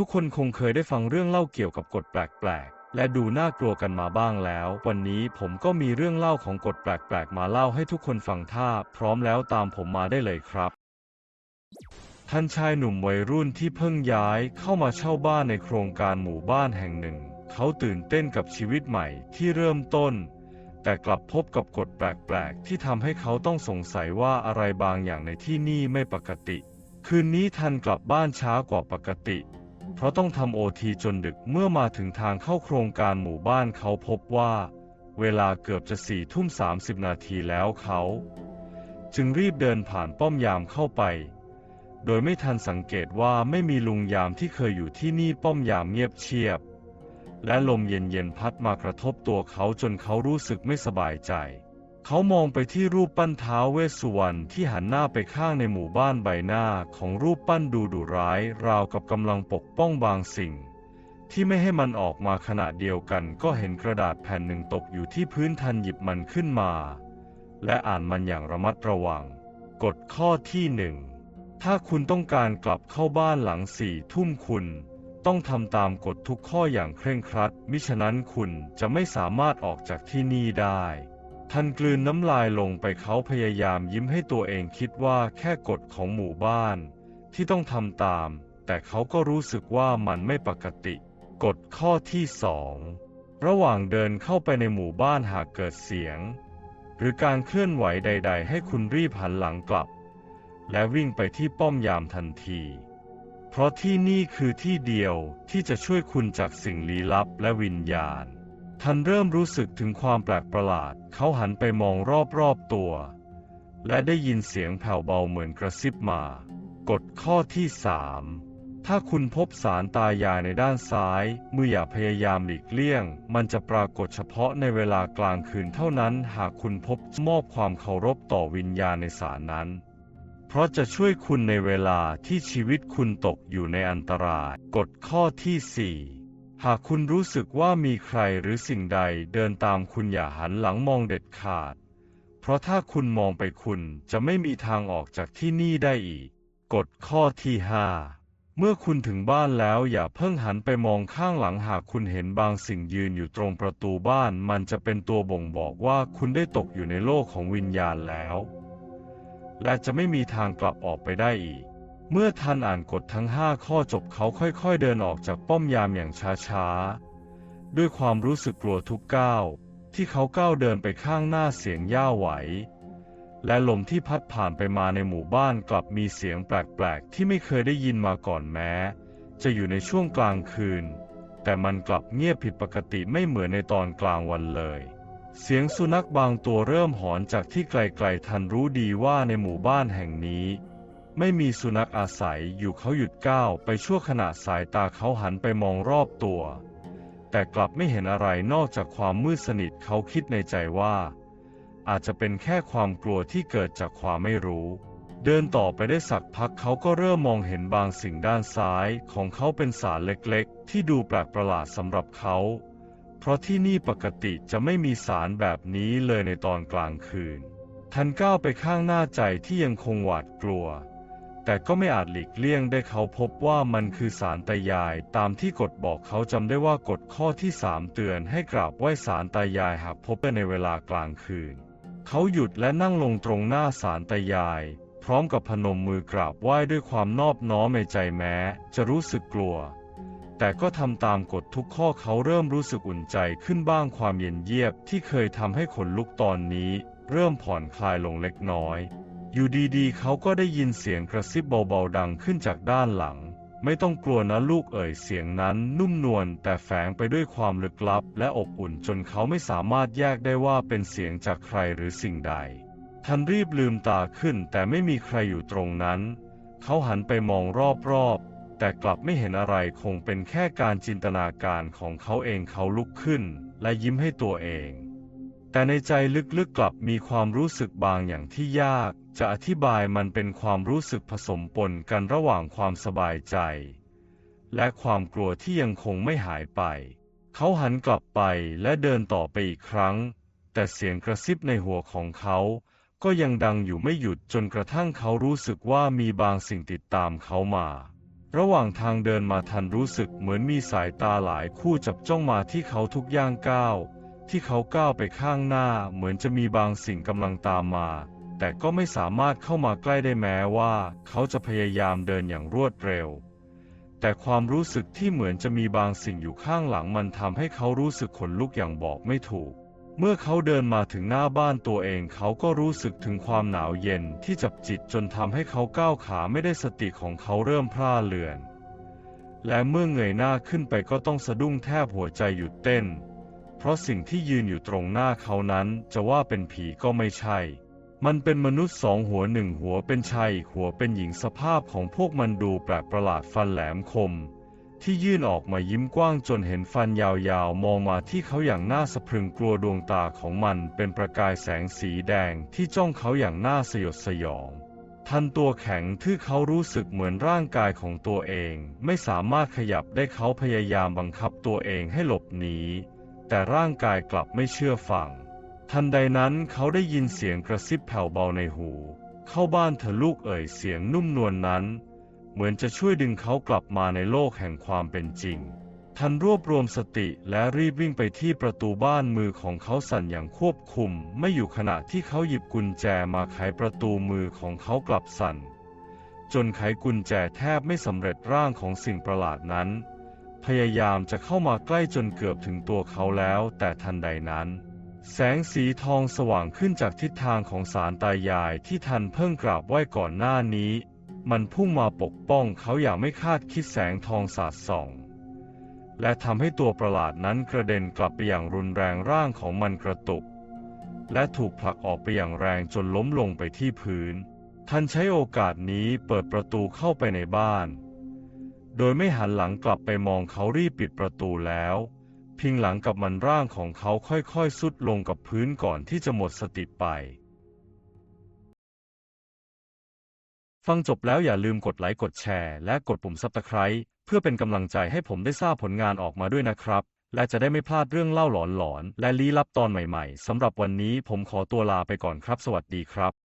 ทุกคนคงเคยได้ฟังเรื่องเล่าเกี่ยวกับกฎแปลกๆ และดูน่ากลัวกันมาบ้างแล้ว วันนี้ผมก็มีเรื่องเล่าของกฎแปลกๆ มาเล่าให้ทุกคนฟังถ้าพร้อมแล้วตามผมมาได้เลยครับท่านชายหนุ่มวัยรุ่นที่เพิ่งย้ายเข้ามาเช่าบ้านในโครงการหมู่บ้านแห่งหนึ่ง เขาตื่นเต้นกับชีวิตใหม่ที่เริ่มต้น แต่กลับพบกับกฎแปลกๆ ที่ทำให้เขาต้องสงสัยว่าอะไรบางอย่างในที่นี่ไม่ปกติ คืนนี้ทันกลับบ้านช้ากว่าปกติ เพราะต้องทำโอทีจนดึกเมื่อมาถึงทางเข้าโครงการหมู่บ้านเขาพบว่า เวลาเกือบจะสี่ทุ่มสามสิบนาทีแล้วเขา จึงรีบเดินผ่านป้อมยามเข้าไป โดยไม่ทันสังเกตว่าไม่มีลุงยามที่เคยอยู่ที่นี่ป้อมยามเงียบเชียบ และลมเย็นๆพัดมากระทบตัวเขาจนเขารู้สึกไม่สบายใจ เขามองไปที่รูปปั้นเท้าเวสสุวรรณที่หันหน้าไปข้างในหมู่บ้านใบหน้าของรูปปั้นดูดุร้าย ราวกับกำลังปกป้องบางสิ่ง ที่ไม่ให้มันออกมาขณะเดียวกัน ก็เห็นกระดาษแผ่นหนึ่งตกอยู่ที่พื้นทันหยิบมันขึ้นมา และอ่านมันอย่างระมัดระวัง กฎข้อที่หนึ่งถ้าคุณต้องการกลับเข้าบ้านหลังสี่ทุ่มคุณ ต้องทำตามกฎทุกข้ออย่างเคร่งครัด มิฉะนั้นคุณจะไม่สามารถออกจากที่นี่ได้ ทันกลืนน้ำลายลงไปเขาพยายามยิ้มให้ตัวเองคิดว่าแค่กฎของหมู่บ้าน ที่ต้องทำตาม แต่เขาก็รู้สึกว่ามันไม่ปกติ กฎข้อที่สองระหว่างเดินเข้าไปในหมู่บ้านหากเกิดเสียง หรือการเคลื่อนไหวใด ๆ ให้คุณรีบหันหลังกลับ และวิ่งไปที่ป้อมยามทันที เพราะที่นี่คือที่เดียวที่จะช่วยคุณจากสิ่งลี้ลับและวิญญาณ ทันเริ่มรู้สึกถึงความแปลกประหลาด เขาหันไปมองรอบๆตัว และได้ยินเสียงแผ่วเบาเหมือนกระซิบมา กฎข้อที่สามถ้าคุณพบสารตายายในด้านซ้าย มืออย่าพยายามหลีกเลี่ยง มันจะปรากฏเฉพาะในเวลากลางคืนเท่านั้น หากคุณพบมอบความเคารพต่อวิญญาณในสารนั้น เพราะจะช่วยคุณในเวลาที่ชีวิตคุณตกอยู่ในอันตราย กฎข้อที่4 หากคุณรู้สึกว่ามีใครหรือสิ่งใดเดินตามคุณอย่าหันหลังมองเด็ดขาด เพราะถ้าคุณมองไปคุณจะไม่มีทางออกจากที่นี่ได้อีก กฎข้อที่5เมื่อคุณถึงบ้านแล้วอย่าเพิ่งหันไปมองข้างหลังหากคุณเห็นบางสิ่งยืนอยู่ตรงประตูบ้าน มันจะเป็นตัวบ่งบอกว่าคุณได้ตกอยู่ในโลกของวิญญาณแล้ว และจะไม่มีทางกลับออกไปได้อีก เมื่อทันอ่านกฎทั้งห้าข้อจบเขาค่อยๆเดินออกจากป้อมยามอย่างช้าๆ ด้วยความรู้สึกกลัวทุกก้าวที่เขาก้าวเดินไปข้างหน้าเสียงย่าไหว และลมที่พัดผ่านไปมาในหมู่บ้านกลับมีเสียงแปลกๆ ที่ไม่เคยได้ยินมาก่อนแม้ จะอยู่ในช่วงกลางคืน แต่มันกลับเงียบผิดปกติไม่เหมือนในตอนกลางวันเลย เสียงสุนัขบางตัวเริ่มหอนจากที่ไกลๆทันรู้ดีว่าในหมู่บ้านแห่งนี้ ไม่มีสุนัขอาศัยอยู่เขาหยุดก้าวไปชั่วขณะสายตาเขาหันไปมองรอบตัว แต่กลับไม่เห็นอะไรนอกจากความมืดสนิทเขาคิดในใจว่า อาจจะเป็นแค่ความกลัวที่เกิดจากความไม่รู้ เดินต่อไปได้สักพักเขาก็เริ่มมองเห็นบางสิ่งด้านซ้ายของเขาเป็นสารเล็กๆ ที่ดูแปลกประหลาดสำหรับเขา เพราะที่นี่ปกติจะไม่มีสารแบบนี้เลยในตอนกลางคืน ทันก้าวไปข้างหน้าใจที่ยังคงหวาดกลัว แต่ก็ไม่อาจหลีกเลี่ยงได้เขาพบว่ามันคือสารตายาย ตามที่กฎบอกเขาจำได้ว่ากฎข้อที่สามเตือนให้กราบไหว้สารตายายหากพบในเวลากลางคืน เขาหยุดและนั่งลงตรงหน้าสารตายาย พร้อมกับพนมมือกราบไหว้ด้วยความนอบน้อมในใจแม้ จะรู้สึกกลัว แต่ก็ทำตามกฎทุกข้อเขาเริ่มรู้สึกอุ่นใจขึ้นบ้างความเย็นเยียบที่เคยทำให้ขนลุกตอนนี้ เริ่มผ่อนคลายลงเล็กน้อย อยู่ดีๆ เขาก็ได้ยินเสียงกระซิบเบาๆดังขึ้นจากด้านหลัง ไม่ต้องกลัวนะลูกเอ่ยเสียงนั้นนุ่มนวลแต่แฝงไปด้วยความลึกลับ และอบอุ่นจนเขาไม่สามารถแยกได้ว่าเป็นเสียงจากใครหรือสิ่งใด ทันรีบลืมตาขึ้นแต่ไม่มีใครอยู่ตรงนั้น เขาหันไปมองรอบๆ แต่กลับไม่เห็นอะไรคงเป็นแค่การจินตนาการของเขาเองเขาลุกขึ้น และยิ้มให้ตัวเอง แต่ในใจลึกๆกลับมีความรู้สึกบางอย่างที่ยาก จะอธิบายมันเป็นความรู้สึกผสมปนกันระหว่างความสบายใจ และความกลัวที่ยังคงไม่หายไป เขาหันกลับไปและเดินต่อไปอีกครั้ง แต่เสียงกระซิบในหัวของเขาก็ยังดังอยู่ไม่หยุดจนกระทั่งเขารู้สึกว่ามีบางสิ่งติดตามเขามา ระหว่างทางเดินมาทันรู้สึกเหมือนมีสายตาหลายคู่จับจ้องมาที่เขาทุกย่างก้าว ที่เขาก้าวไปข้างหน้าเหมือนจะมีบางสิ่งกำลังตามมา แต่ก็ไม่สามารถเข้ามาใกล้ได้แม้ว่า เขาจะพยายามเดินอย่างรวดเร็ว แต่ความรู้สึกที่เหมือนจะมีบางสิ่งอยู่ข้างหลังมันทำให้เขารู้สึกขนลุกอย่างบอกไม่ถูก เมื่อเขาเดินมาถึงหน้าบ้านตัวเอง เขาก็รู้สึกถึงความหนาวเย็นที่จับจิตจนทำให้เขาก้าวขาไม่ได้สติของเขาเริ่มพร่าเลือน และเมื่อเงยหน้าขึ้นไปก็ต้องสะดุ้งแทบหัวใจหยุดเต้น เพราะสิ่งที่ยืนอยู่ตรงหน้าเขานั้นจะว่าเป็นผีก็ไม่ใช่ มันเป็นมนุษย์สองหัวหนึ่งหัวเป็นชายหัวเป็นหญิงสภาพของพวกมันดูแปลกประหลาดฟันแหลมคม ที่ยื่นออกมายิ้มกว้างจนเห็นฟันยาวๆ มองมาที่เขาอย่างน่าสะพรึงกลัวดวงตาของมันเป็นประกายแสงสีแดงที่จ้องเขาอย่างน่าสยดสยองทันตัวแข็งที่เขารู้สึกเหมือนร่างกายของตัวเอง ไม่สามารถขยับได้เขาพยายามบังคับตัวเองให้หลบหนี แต่ร่างกายกลับไม่เชื่อฟัง ทันใดนั้นเขาได้ยินเสียงกระซิบแผ่วเบาในหู เข้าบ้านเถอลูกเอ่ยเสียงนุ่มนวลนนั้น เหมือนจะช่วยดึงเขากลับมาในโลกแห่งความเป็นจริง ทันรวบรวมสติและรีบวิ่งไปที่ประตูบ้านมือของเขาสั่นอย่างควบคุม ไม่อยู่ขณะที่เขาหยิบกุญแจมาไขประตูมือของเขากลับสั่นจนไขกุญแจแทบไม่สำเร็จร่างของสิ่งประหลาดนั้น พยายามจะเข้ามาใกล้จนเกือบถึงตัวเขาแล้ว แต่ทันใดนั้น แสงสีทองสว่างขึ้นจากทิศทางของสารตายายที่ทันเพิ่งกราบไหว้ก่อนหน้านี้ มันพุ่งมาปกป้องเขาอย่างไม่คาดคิดแสงทองสาดส่อง และทำให้ตัวประหลาดนั้นกระเด็นกลับไปอย่างรุนแรงร่างของมันกระตุก และถูกผลักออกไปอย่างแรงจนล้มลงไปที่พื้น ทันใช้โอกาสนี้เปิดประตูเข้าไปในบ้าน โดยไม่หันหลังกลับไปมองเขารีบปิดประตูแล้ว พิงหลังกับมันร่างของเขาค่อยๆสุดลงกับพื้นก่อนที่จะหมดสติไป ฟังจบแล้วอย่าลืมกดไลค์กดแชร์และกดปุ่ม Subscribe เพื่อเป็นกำลังใจให้ผมได้ทราบผลงานออกมาด้วยนะครับ และจะได้ไม่พลาดเรื่องเล่าหลอนๆและลี้ลับตอนใหม่ๆสำหรับวันนี้ผมขอตัวลาไปก่อนครับ สวัสดีครับ